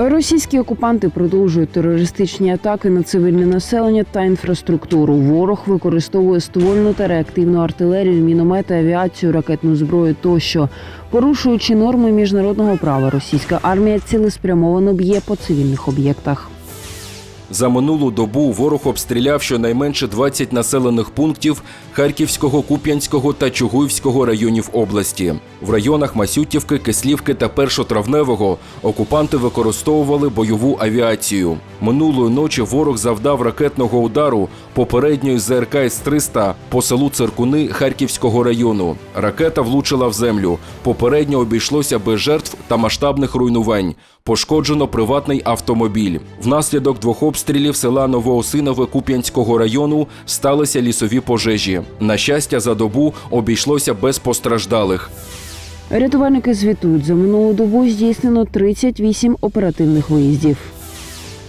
Російські окупанти продовжують терористичні атаки на цивільне населення та інфраструктуру. Ворог використовує ствольну та реактивну артилерію, міномети, авіацію, ракетну зброю тощо. Порушуючи норми міжнародного права, російська армія цілеспрямовано б'є по цивільних об'єктах. За минулу добу ворог обстріляв щонайменше 20 населених пунктів Харківського, Куп'янського та Чугуївського районів області. В районах Масютівки, Кислівки та Першотравневого окупанти використовували бойову авіацію. Минулої ночі ворог завдав ракетного удару попередньої ЗРК С-300 по селу Циркуни Харківського району. Ракета влучила в землю. Попередньо обійшлося без жертв та масштабних руйнувань. Пошкоджено приватний автомобіль. Внаслідок двох села Новоосинове Куп'янського району сталися лісові пожежі. На щастя, за добу обійшлося без постраждалих. Рятувальники звітують за минулу добу здійснено 38 оперативних виїздів.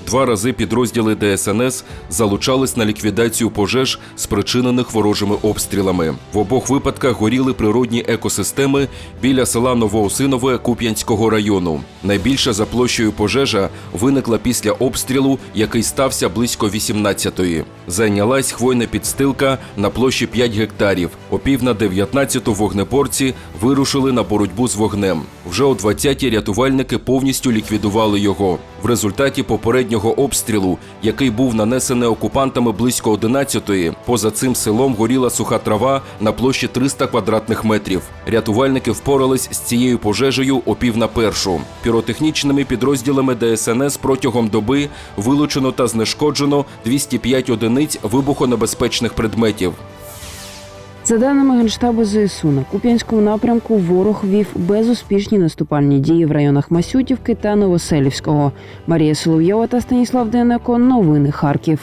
Два рази підрозділи ДСНС залучались на ліквідацію пожеж, спричинених ворожими обстрілами. В обох випадках горіли природні екосистеми біля села Новоосинове Куп'янського району. Найбільша за площею пожежа виникла після обстрілу, який стався близько 18-ї. Зайнялась хвойна підстилка на площі 5 гектарів. О пів на 19-ту вогнеборці вирушили на боротьбу з вогнем. Вже о 20-ті рятувальники повністю ліквідували його. В результаті попереднього обстрілу, який був нанесений окупантами близько 11-ї, поза цим селом горіла суха трава на площі 300 квадратних метрів. Рятувальники впорались з цією пожежею о пів на першу. Піротехнічними підрозділами ДСНС протягом доби вилучено та знешкоджено 205 одиниць вибухонебезпечних предметів. За даними Генштабу ЗСУ, на Куп'янському напрямку ворог вів безуспішні наступальні дії в районах Масютівки та Новоселівського. Марія Соловйова та Станіслав Денеко. Новини Харків.